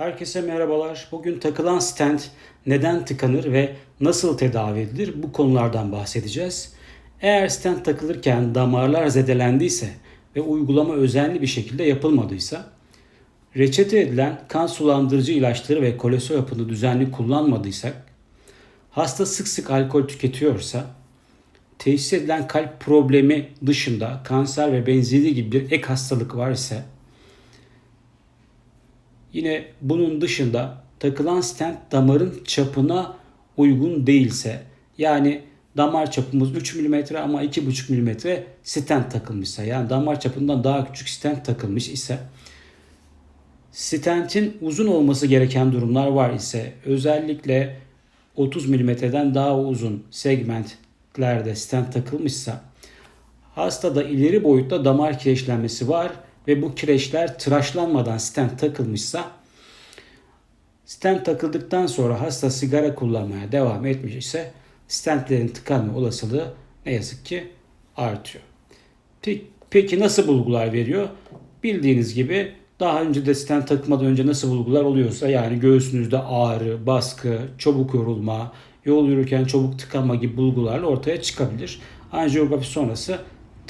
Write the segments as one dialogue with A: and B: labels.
A: Herkese merhabalar. Bugün takılan stent neden tıkanır ve nasıl tedavi edilir bu konulardan bahsedeceğiz. Eğer stent takılırken damarlar zedelendiyse ve uygulama özenli bir şekilde yapılmadıysa, reçete edilen kan sulandırıcı ilaçları ve kolesterol hapını düzenli kullanmadıysak, hasta sık sık alkol tüketiyorsa, teşhis edilen kalp problemi dışında kanser ve benzeri gibi bir ek hastalık var ise Yine bunun dışında takılan stent damarın çapına uygun değilse yani damar çapımız 3 mm ama 2,5 mm stent takılmışsa yani damar çapından daha küçük stent takılmış ise stentin uzun olması gereken durumlar var ise özellikle 30 mm'den daha uzun segmentlerde stent takılmışsa hastada ileri boyutta damar kireçlenmesi var ve bu kireçler tıraşlanmadan stent takılmışsa stent takıldıktan sonra hasta sigara kullanmaya devam etmiş ise stentlerin tıkanma olasılığı ne yazık ki artıyor. Peki nasıl bulgular veriyor? Bildiğiniz gibi daha önce de stent takmadan önce nasıl bulgular oluyorsa yani göğsünüzde ağrı, baskı, çabuk yorulma, yol yürürken çabuk tıkanma gibi bulgularla ortaya çıkabilir. Anjiyografi sonrası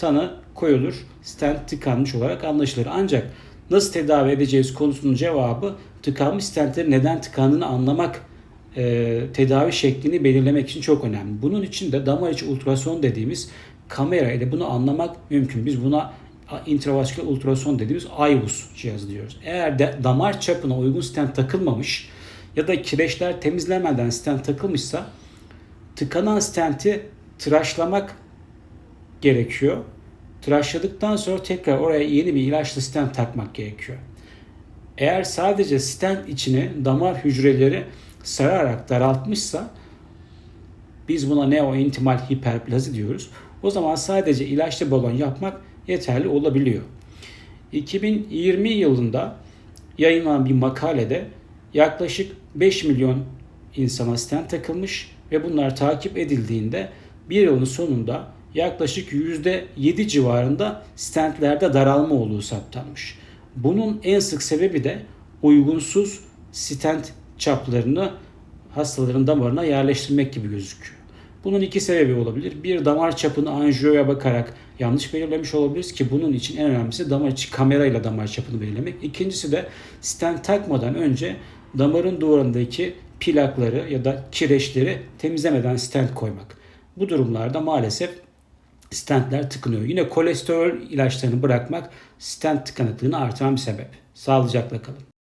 A: tanı koyulur. Stent tıkanmış olarak anlaşılır. Ancak nasıl tedavi edeceğiz konusunun cevabı tıkanmış stentlerin neden tıkandığını anlamak e, tedavi şeklini belirlemek için çok önemli. Bunun için de damar içi ultrason dediğimiz kamera ile bunu anlamak mümkün. Biz buna intravasküler ultrason dediğimiz IVUS cihazı diyoruz. Eğer de damar çapına uygun stent takılmamış ya da kireçler temizlemeden stent takılmışsa tıkanan stenti tıraşlamak gerekiyor. Tıraşladıktan sonra tekrar oraya yeni bir ilaçlı stent takmak gerekiyor. Eğer sadece stent içine damar hücreleri sararak daraltmışsa biz buna neointimal hiperplazi diyoruz. O zaman sadece ilaçlı balon yapmak yeterli olabiliyor. 2020 yılında yayınlanan bir makalede yaklaşık 5 milyon insana stent takılmış ve bunlar takip edildiğinde bir yılın sonunda yaklaşık %7 civarında stentlerde daralma olduğu saptanmış. Bunun en sık sebebi de uygunsuz stent çaplarını hastaların damarına yerleştirmek gibi gözüküyor. Bunun iki sebebi olabilir. Bir damar çapını anjiyoya bakarak yanlış belirlemiş olabiliriz ki bunun için en önemlisi damar içi kamerayla damar çapını belirlemek. İkincisi de stent takmadan önce damarın duvarındaki plakları ya da kireçleri temizlemeden stent koymak. Bu durumlarda maalesef stentler tıkanıyor. Yine kolesterol ilaçlarını bırakmak stent tıkanıklığını artıran bir sebep. Sağlıcakla kalın.